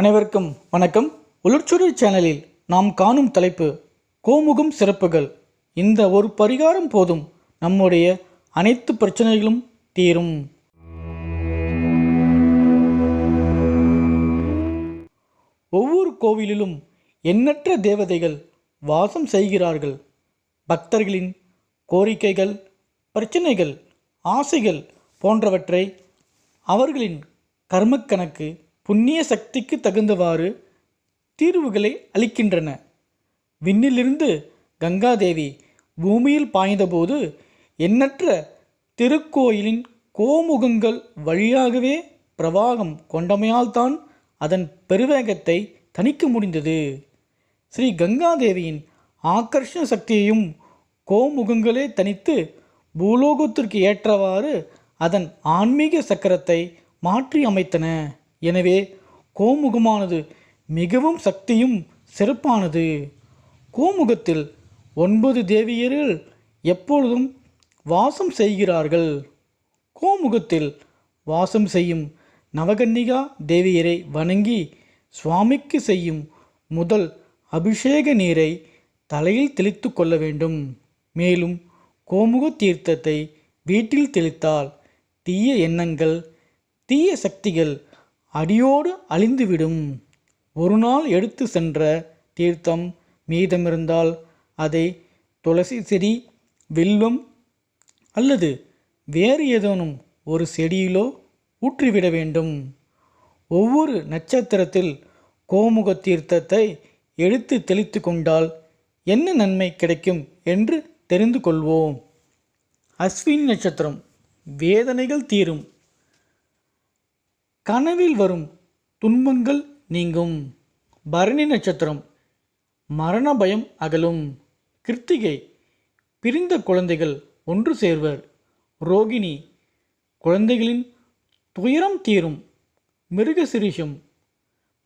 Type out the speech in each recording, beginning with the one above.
அனைவருக்கும் வணக்கம். உலர்ச்சுரை சேனலில் நாம் காணும் தலைப்பு கோமுகம் சிறப்புகள். இந்த ஒரு பரிகாரம் போதும் நம்முடைய அனைத்து பிரச்சனைகளும் தீரும். ஒவ்வொரு கோவிலிலும் எண்ணற்ற தேவதைகள் வாசம் செய்கிறார்கள். பக்தர்களின் கோரிக்கைகள் பிரச்சனைகள் ஆசைகள் போன்றவற்றை அவர்களின் கர்மக்கணக்கு புண்ணிய சக்திக்கு தகுந்தவாறு தீர்வுகளை அளிக்கின்றன. விண்ணிலிருந்து கங்காதேவி பூமியில் பாய்ந்தபோது எண்ணற்ற திருக்கோயிலின் கோமுகங்கள் வழியாகவே பிரவாகம் கொண்டமையால்தான் அதன் பெருவேகத்தை தணிக்க முடிந்தது. ஸ்ரீ கங்காதேவியின் ஆக்கர்ஷண சக்தியையும் கோமுகங்களே தனித்து பூலோகத்திற்கு ஏற்றவாறு அதன் ஆன்மீக சக்கரத்தை மாற்றி அமைத்தன. எனவே கோமுகமானது மிகவும் சக்தியும் சிறப்பானது கோமுகத்தில் ஒன்பது தேவியர்கள் எப்பொழுதும் வாசம் செய்கிறார்கள். கோமுகத்தில் வாசம் செய்யும் நவகன்னிகா தேவியரை வணங்கி சுவாமிக்கு செய்யும் முதல் அபிஷேக நீரை தலையில் தெளித்து கொள்ள வேண்டும். மேலும் கோமுக தீர்த்தத்தை வீட்டில் தெளித்தால் தீய எண்ணங்கள் தீய சக்திகள் அடியோடு அழிந்துவிடும். ஒரு நாள் எடுத்து சென்ற தீர்த்தம் மீதமிருந்தால் அதை துளசி செடி வில்லும் அல்லது வேறு ஏதேனும் ஒரு செடியிலோ ஊற்றிவிட வேண்டும். ஒவ்வொரு நட்சத்திரத்தில் கோமுக தீர்த்தத்தை எடுத்து தெளித்து கொண்டால் என்ன நன்மை கிடைக்கும் என்று தெரிந்து கொள்வோம். அஸ்வினி நட்சத்திரம். வேதனைகள் தீரும். கனவில் வரும் துன்பங்கள் நீங்கும். பரணி நட்சத்திரம் மரண பயம் அகலும். கிருத்திகை பிரிந்த குழந்தைகள் ஒன்று சேர்வர். ரோகிணி குழந்தைகளின் துயரம் தீரும். மிருகசிரிஷம்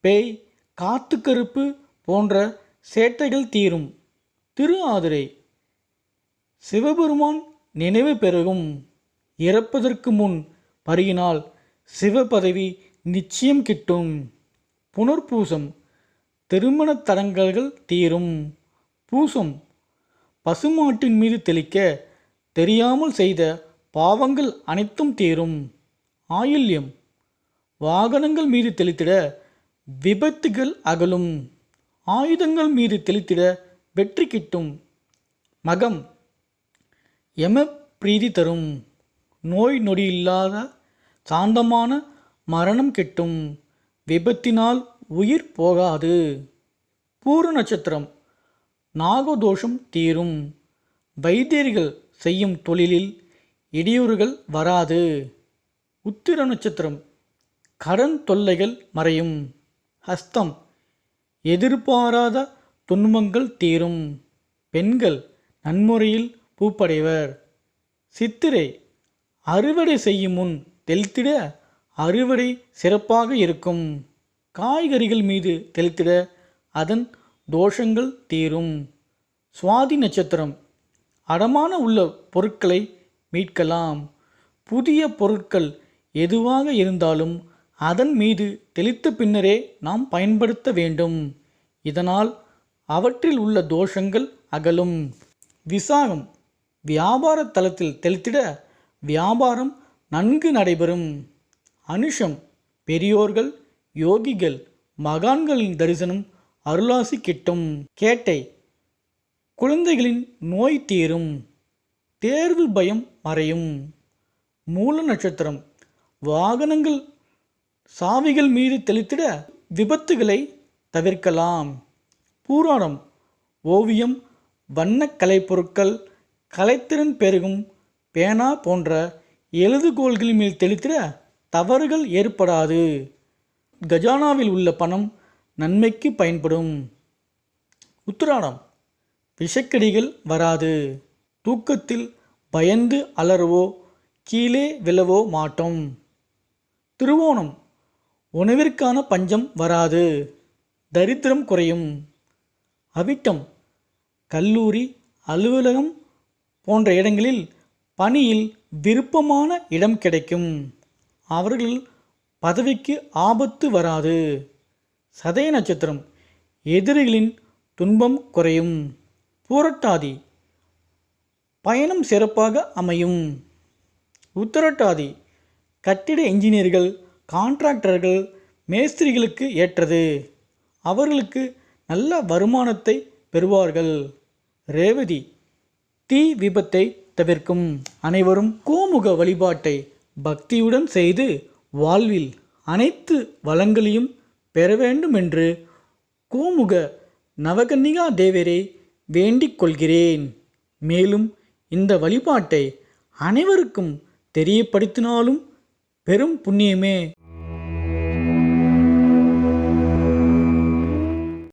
பேய் காத்துக்கருப்பு போன்ற சேட்டைகள் தீரும். திரு ஆதிரை சிவபெருமான் நினைவு பெருகும். இறப்பதற்கு முன் பருகினால் சிவ பதவி நிச்சயம் கிட்டும். புனர்பூசம் திருமணத் தடங்கல்கள் தீரும். பூசம் பசுமாட்டின் மீது தெளிக்க தெரியாமல் செய்த பாவங்கள் அனைத்தும் தீரும். ஆயில்யம் வாகனங்கள் மீது தெளித்திட விபத்துகள் அகலும். ஆயுதங்கள் மீது தெளித்திட வெற்றி கிட்டும். மகம் யம பிரீதி தரும். நோய் நொடி இல்லாத சாந்தமான மரணம் கிட்டும். விபத்தினால் உயிர் போகாது. பூர நட்சத்திரம். நாகதோஷம் தீரும். வைத்தியர்கள் செய்யும் தொழிலில் இடையூறுகள் வராது. உத்திர நட்சத்திரம். கடன் தொல்லைகள் மறையும். ஹஸ்தம். எதிர்பாராத துன்பங்கள் தீரும். பெண்கள் நன்முறையில் பூப்படைவர். சித்திரை. அறுவடை செய்யும் முன் தெளித்திட அறுவடை சிறப்பாக இருக்கும். காய்கறிகள் மீது தெளித்திட அதன் தோஷங்கள் தீரும். சுவாதி நட்சத்திரம். அடமான உள்ள பொருட்களை மீட்கலாம். புதிய பொருட்கள் எதுவாக இருந்தாலும் அதன் மீது தெளித்த பின்னரே நாம் பயன்படுத்த வேண்டும். இதனால் அவற்றில் உள்ள தோஷங்கள் அகலும். விசாகம். வியாபார தளத்தில் தெளித்திட வியாபாரம் நன்கு நடைபெறும் அனுஷம் பெரியோர்கள் யோகிகள் மகான்களின் தரிசனம் அருளாசி கிட்டும் கேட்டை குழந்தைகளின் நோய் தீரும் தேர்வு பயம் மறையும் மூல நட்சத்திரம் வாகனங்கள் சாவிகள் மீது தெளித்திட விபத்துகளை தவிர்க்கலாம். பூராடம் ஓவியம் வண்ணக் கலைப்பொருட்கள் கலைத்திறன் பெருகும் பேனா போன்ற எழுதுகோள்களின் மேல் தெளித்திட தவறுகள் ஏற்படாது. கஜானாவில் உள்ள பணம் நன்மைக்கு பயன்படும். உத்திராடம். விஷக்கடிகள் வராது. தூக்கத்தில் பயந்து அலறவோ கீழே விழவோ மாட்டோம். திருவோணம். உணவிற்கான பஞ்சம் வராது. தரித்திரம் குறையும். அவிட்டம். கல்லூரி அலுவலகம் போன்ற இடங்களில் பணியில் விருப்பமான இடம் கிடைக்கும். அவர்கள் பதவிக்கு ஆபத்து வராது. சதய நட்சத்திரம் எதிரிகளின் துன்பம் குறையும். பூரட்டாதி பயணம் சிறப்பாக அமையும். உத்தரட்டாதி கட்டிட என்ஜினியர்கள் கான்ட்ராக்டர்கள் மேஸ்திரிகளுக்கு ஏற்றது. அவர்களுக்கு நல்ல வருமானத்தை பெறுவார்கள். ரேவதி தீ விபத்தை தவிர்க்கும் அனைவரும் கோமுக வழிபாட்டை பக்தியுடன் செய்து வாழ்வில் அனைத்து வளங்களையும் பெற வேண்டும் என்று கோமுக நவகன்னிகா தேவரை வேண்டிக் கொள்கிறேன். மேலும் இந்த வழிபாட்டை அனைவருக்கும் தெரியப்படுத்தினாலும் பெரும் புண்ணியமே